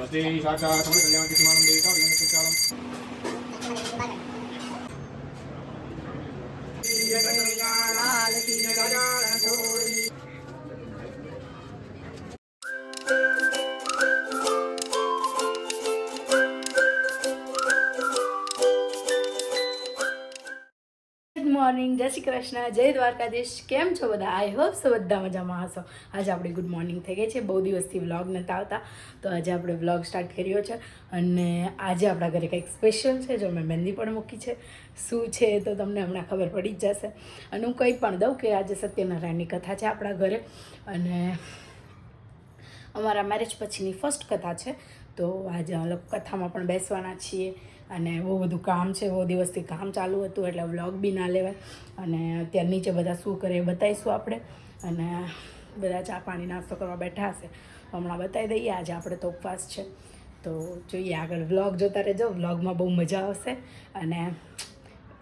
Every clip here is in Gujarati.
સ્વસ્તિ સાક્ષાત સમય કલ્યાણ તિથિમાનમ દેવતા વિઘ્નશ્ચાલમ ગુડ શ્રી કૃષ્ણ, જય દ્વારકાધીશ. કેમ છો બધા? આઈ હોપ સો બધા મજામાં હશો. આજે આપણે ગુડ મોર્નિંગ થઈ ગઈ છે. બહુ દિવસથી વ્લોગ નહોતા આવતા. તો આજે આપણે વ્લોગ સ્ટાર્ટ કર્યો છે. અને આજે આપણા ઘરે કંઈક સ્પેશિયલ છે, જો મેં મહેંદી પણ મૂકી છે. શું છે તો તમને હમણાં ખબર પડી જ જશે. અને હું કંઈ પણ દઉં કે આજે સત્યનારાયણની કથા છે આપણા ઘરે. અને અમારા મેરેજ પછીની ફર્સ્ટ કથા છે. તો આજે અલગ કથામાં પણ બેસવાના છીએ. અને બહુ બધું કામ છે, બહુ દિવસથી કામ ચાલુ હતું એટલે વ્લોગ બી ના લેવાય. અને અત્યારે નીચે બધા શું કરે એ બતાવીશું આપણે. અને બધા ચા પાણી નાસ્તો કરવા બેઠા હશે. હમણાં બતાવી દઈએ, આજે આપણે તો ઉપવાસ છે. તો જોઈએ, આગળ વ્લોગ જોતા રહેજો. વ્લોગમાં બહુ મજા આવશે. અને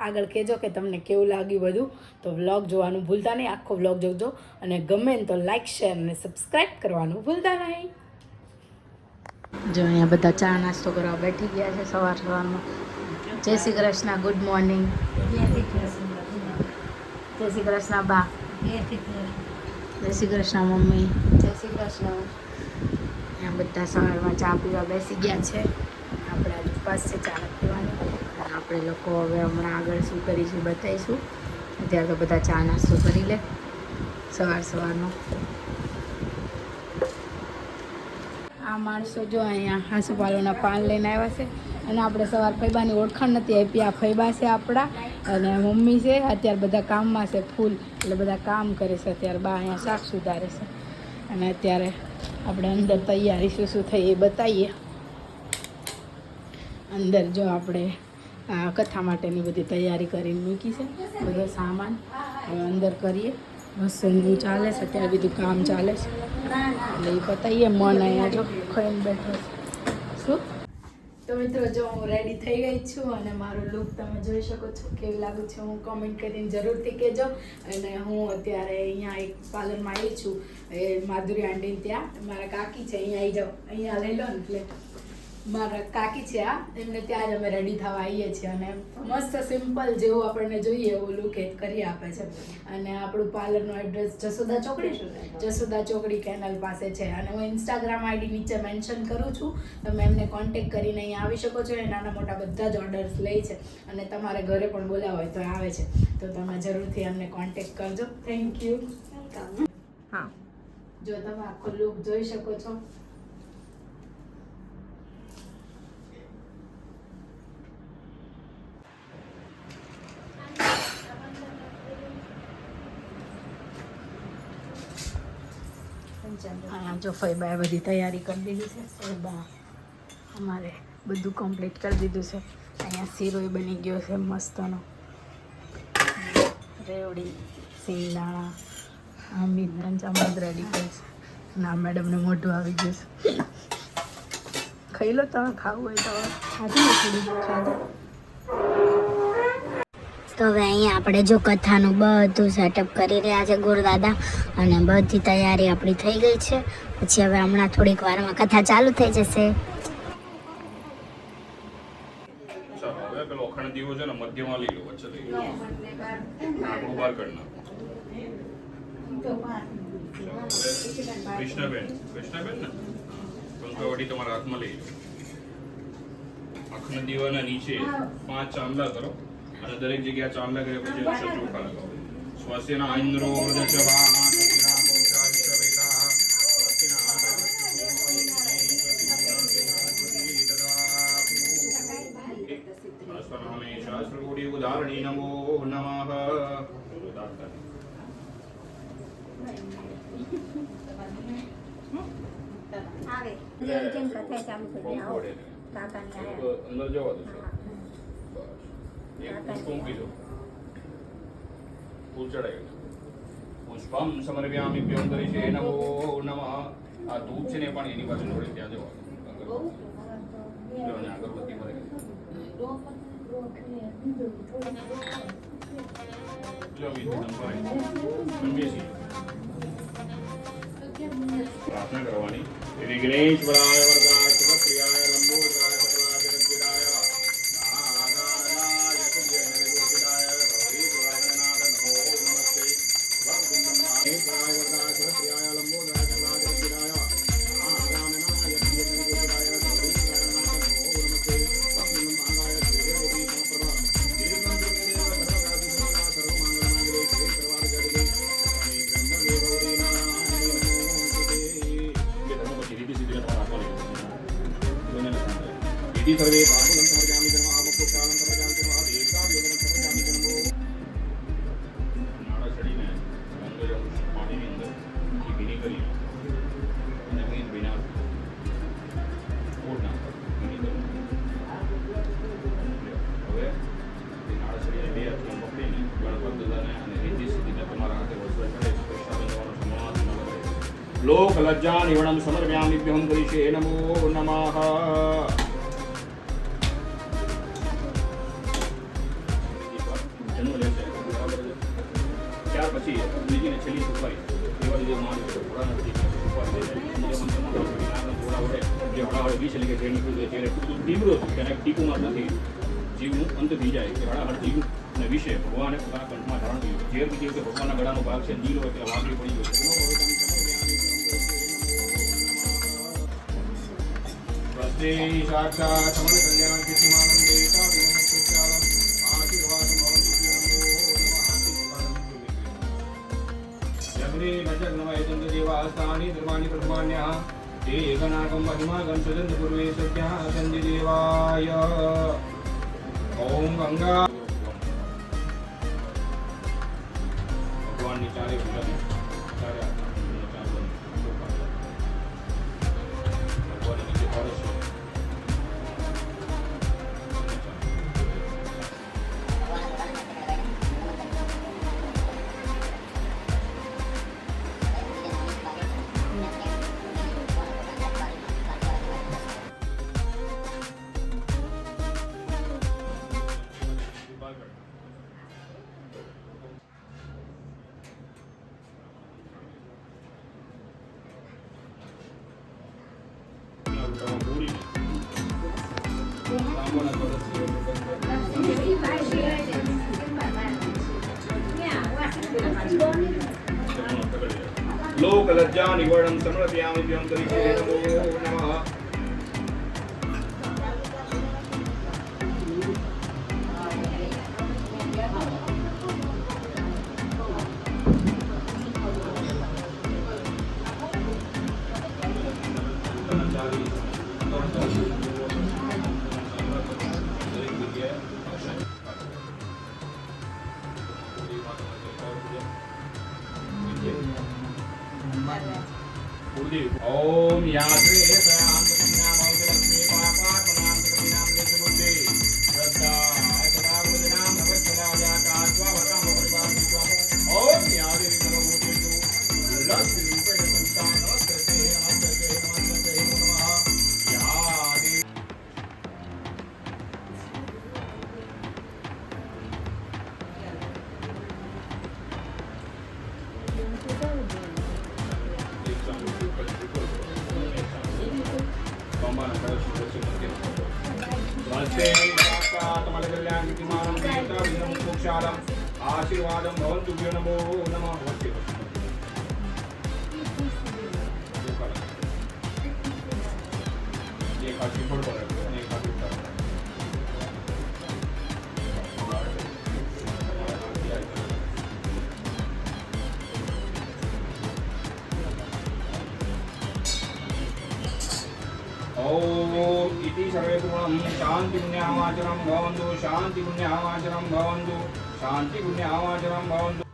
આગળ કહેજો કે તમને કેવું લાગ્યું બધું. તો વ્લોગ જોવાનું ભૂલતા નહીં, આખો વ્લોગ જોજો. અને ગમે તો લાઇક શેર અને સબસ્ક્રાઈબ કરવાનું ભૂલતા નહીં. જો અહીંયા બધા ચા નાસ્તો કરવા બેઠી ગયા છે સવાર સવારમાં. જય શ્રી કૃષ્ણ ગુડ મોર્નિંગ જય શ્રી કૃષ્ણ. બા. જય શ્રી કૃષ્ણ. મમ્મી. જય શ્રી કૃષ્ણ. અહીંયા બધા સવારમાં ચા પીવા બેસી ગયા છે. આપણે આજે ઉપવાસ છે ચા પીવાની. આપણે લોકો હવે હમણાં આગળ શું કરીશું બતાવીશું. અત્યારે તો બધા ચા નાસ્તો કરી લે. સવાર સવારનો. માણસો જો અહીંયા હાંસુપાલુના પાન લઈને આવ્યા છે. અને આપણે સવાર ફૈબાની ઓળખાણ નથી આપી. આ ફૈબા છે આપણા અને મમ્મી છે. અત્યારે બધા કામમાં છે ફૂલ. એટલે બધા કામ કરે છે. અત્યારે બા અહીંયા શાક સુધારે છે. અને અત્યારે આપણે અંદર તૈયારી શું શું થઈ એ બતાવીએ. અંદર જો આપણે કથા માટેની બધી તૈયારી કરીને મૂકી છે. બધો સામાન. અંદર કરીએ. રસોઈનું ચાલે છે, અત્યારે બધું કામ ચાલે છે. એટલે એ બતાવીએ મન અહીંયા જો ખાઈને બેઠો શું? તો મિત્રો, જો હું રેડી થઈ ગઈ છું અને મારું લુક તમે જોઈ શકો છો કેવું લાગુ છે, હું કોમેન્ટ કરીને જરૂરથી કહેજો. અને હું અત્યારે અહીંયા એક પાર્લરમાં આવી છું, એ માધુરી આંટીને ત્યાં. મારા કાકી છે, અહીંયા આવી જાઓ. અહીંયા લઈ લો ને એટલે મારા કાકી છે આ એમને ત્યારે અમે રેડી થવા આવીએ છીએ અને મસ્ત સિમ્પલ જેવું આપણને જોઈએ એવું લુક એ કરી આપે છે. અને આપણું પાર્લરનું એડ્રેસ જસોદા ચોકડી? જસોદા ચોકડી કેનલ પાસે છે. અને હું ઇન્સ્ટાગ્રામ આઈડી નીચે મેન્શન કરું છું. તમે એમને કોન્ટેક્ટ કરીને અહીંયા આવી શકો છો. એ નાના મોટા બધા જ ઓર્ડર્સ લે છે. અને તમારે ઘરે પણ બોલાવો હોય તો આવે છે. તો તમે જરૂરથી એમને કોન્ટેક્ટ કરજો. થેન્ક યુ હા. જો તમે આખો લુક જોઈ શકો છો. અહીંયા જો ફૈબાએ બધી તૈયારી કરી દીધી છે. ફૈબા અમારે બધું કમ્પ્લીટ કરી દીધું છે. અહીંયા શીરોય બની ગયો છે મસ્તનો. રેવડી સિંગદાણા અમિત પંચામૃત રેડી કરી છે. ના મેડમને મોઢું આવી ગયું છે. ખાઈ લો તમે, ખાવું હોય તો. ખાધું લો ખાધું? તો હવે અહીંયા આપણે જો કથાનું બધું સેટઅપ કરી રહ્યા છે ગુરુદાદા અને બધી તૈયારી આપણી થઈ ગઈ છે. પછી હવે હમણાં થોડીક વારમાં કથા ચાલુ થઈ જશે. તમારા હાથમાં લઈ લો. અખંડ દીવાના નીચે પાંચ ચાંદલા કરો. અને દરેક જગ્યાએ ચાંદલા કર્યા પછી અક્ષર ચોખા લગાવો. સ્વસ્યના ઇન્દ્રો વૃદ્ધશ્રવા સત્યના પૌષા વિશ્વવેદા સ્વસ્તિના આદર્શો સ્વનામે શાસ્ત્રકોટિ ઉદાહરણી નમો નમઃ આવે. જેમ જેમ કથા ચાલુ થઈ જાય આવો. કાકાને આયા. અંદર જવા દો એક પુષ્પ મૂકી દો ફૂલ આ ધૂપ છે ને પણ એની બાજુ જોડે ત્યાં જવા દો જો અને અગરબત્તી મળે પ્રાર્થના કરવાની વિઘ્નેશ્વરાય વરદાય સુખપ્રિય લોક લજ્જા નિવણમ સમર્પ્યામિભ્યહમ કરીશે નમો નમઃ ત્યાર પછી બીજી ને છેલ્લી સુપારી એવા જે છે જે હળાહળ બી છે કે નીકળ્યું છે જ્યારે ટૂંકું તીવ્ર હતું તેને ટીકુમાં નથી જીવનું અંત થઈ જાય કે હળાહળ જીવ અને વિશે ભગવાને પોતાના કંઠમાં ધારણ કર્યું જે બીજી વખતે ભગવાનના ગળાનો ભાગ છે નીલો એટલે વાગડી પડી ગયો నమస్తే సాక్షాత్మ కళ్యాణ కృష్ణమానం ఆశీర్వాదం భవంతు జగనే నజగ్నమయచంద్రదేవాస్తాని ధర్మాణి ప్రథమాన్య ते गणाकं महिमागं सुजन्तपूर्वे सद्यः सन्धिदेवाय ॐ गङ्गा લોક લજ્જા નિવડમ સમર્પયામિ ભ્યમ ओम यात्रे सयाम नाम अवतरस्मे पापात्म नाम कृति नाम देशबुद्धि श्रद्धा सदा गुरु नाम भगत सदा जाता स्वावता भगवान ओम यात्रे सर्वभूतेषु लक्ष्मी ಹವಾಮಾನ ಆಶೀರ್ವಾದ ಭವಂತು ನಮೋ ನಮಃ ಭಕ್ತಿ ಕಾಶಿ ಕೊಡ್ಬಾರ ఓం ఇది సర్వే గుణం శాంతి పుణ్యామాచరం భవంతు శాంతి పుణ్యామాచరం భవంతు శాంతి పుణ్యామాచరం భవంతు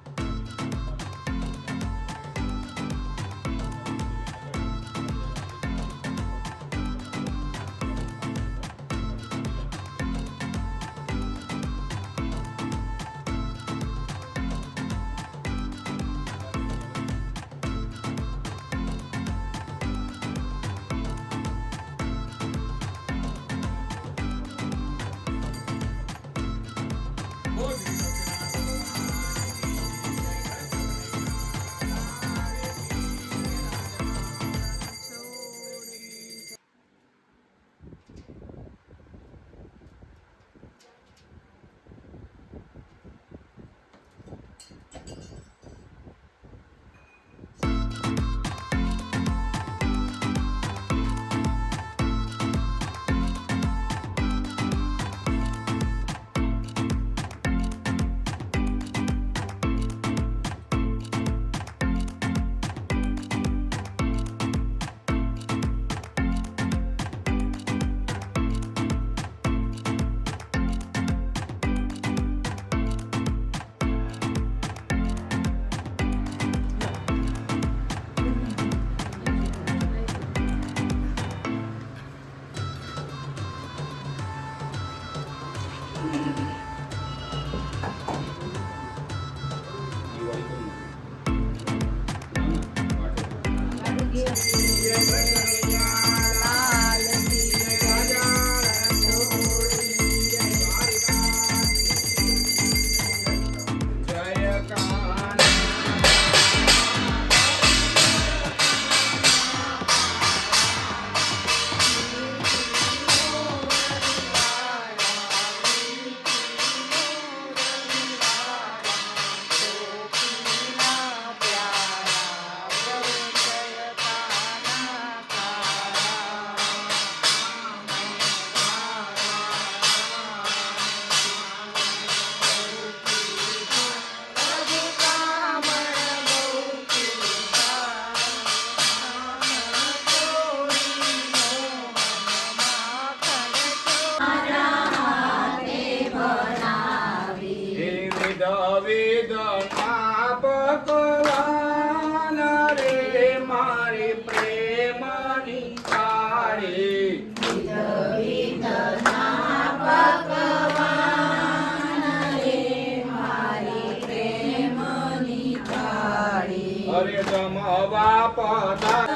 અરે જમવા પધાર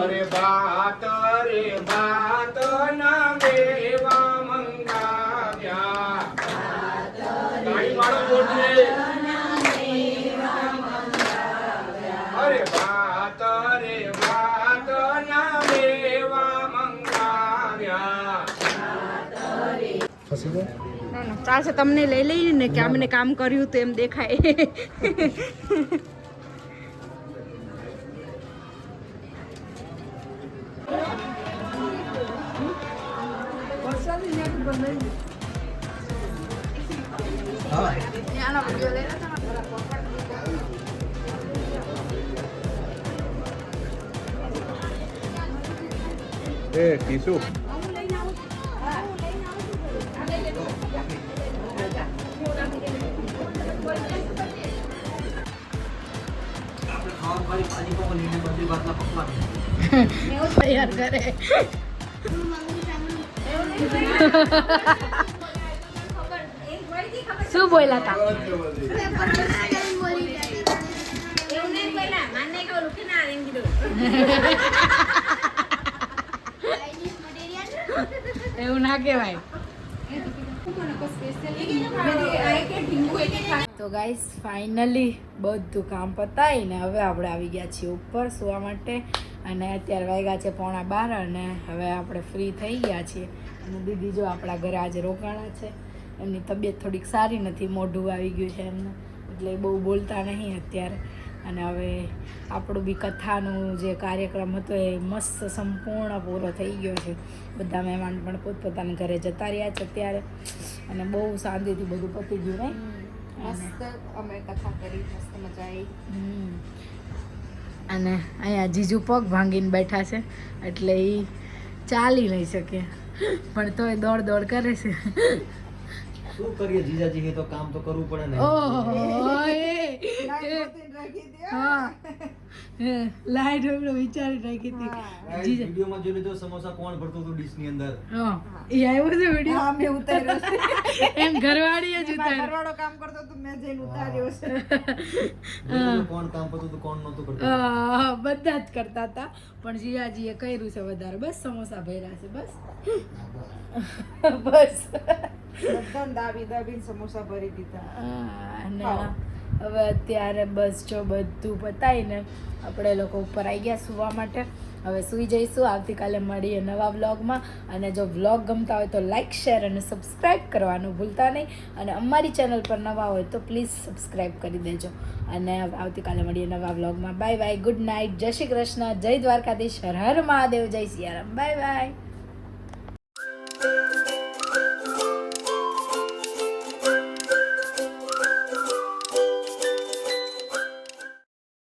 અરે ભાત રે ભાત ના દેવા મંગાવ્યા. તાળી મારો બોલજે અરે ભાત રે ભાત ના દેવા મંગાવ્યા. ના જાય ચાલશે તમને લઈ લઈને ને કે અમને કામ કર્યું તો એમ દેખાય. એ ટીસુ. તૈયાર કરે. શું બોલ્યા તા? એવું બોલા માને ના એમ એવું ના કહેવાય. તો ગાઈસ ફાઇનલી બધું કામ પતાવીને હવે આપણે આવી ગયા છીએ ઉપર સુવા માટે. અને અત્યારે વાગ્યા છે પોણા બાર અને હવે આપણે ફ્રી થઈ ગયા છીએ. અને દીદી જો આપણા ઘરે આજે રોકાણા છે. એમની તબિયત થોડીક સારી નથી, મોઢું આવી ગયું છે એમને. એટલે બહુ બોલતા નહીં અત્યારે. અને હવે આપણું બી કથાનું જે કાર્યક્રમ હતો એ મસ્ત સંપૂર્ણ પૂરો થઈ ગયો છે. બધા મહેમાન પણ પોતપોતાના ઘરે જતા રહ્યા છે અત્યારે. અને બહુ શાંતિથી બધું પતી ગયું નહીં? મસ્ત અમે કથા કરી મસ્ત મજા આવી. હમ. અને અહીંયા જીજુ પગ ભાંગીને બેઠા છે એટલે એ ચાલી નહીં શકે. પણ તોય દોડ દોડ કરે છે. શું કરીએ જીજાજી તો કામ તો કરવું પડે ને. ઓહો હા. હે, લાઈટ એમણે વિચારી નાખી હતી. વિડીયોમાં જોઈ લીધો સમોસા કોણ ભરતું હતું ડીશની અંદર? હા. એ આવ્યો છે વીડિયો? અમે ઉતાર્યો છે. એમ ઘરવાળીએ જ ઉતાર્યો. ઘરવાળો કામ કરતો તો મેં જઈને ઉતાર્યો છે. કોણ કામ કરતું હતું કોણ નહોતું કરતું? હા, બધા જ કરતા હતા. પણ જીજાજીએ કર્યું છે વધારે. બસ સમોસા ભર્યા છે બસ. બસ. બધાને દાબી દાબીને સમોસા ભરી દીધા. હા, હવે અત્યારે બસ જો બધું પતાવીને આપણે લોકો ઉપર આવી ગયા સુવા માટે. હવે સૂઈ જઈશું, આવતીકાલે મળીએ નવા વ્લોગમાં. અને જો વ્લોગ ગમતા હોય તો લાઇક શેર અને સબસ્ક્રાઈબ કરવાનું ભૂલતા નહીં. અને અમારી ચેનલ પર નવા હોય તો પ્લીઝ સબસ્ક્રાઈબ કરી દેજો. અને આવતીકાલે મળીએ નવા વ્લોગમાં. બાય બાય, ગુડ નાઇટ, જય શ્રી કૃષ્ણ, જય દ્વારકાધીશ, હર હર મહાદેવ, જય સિયારામ. Bye bye.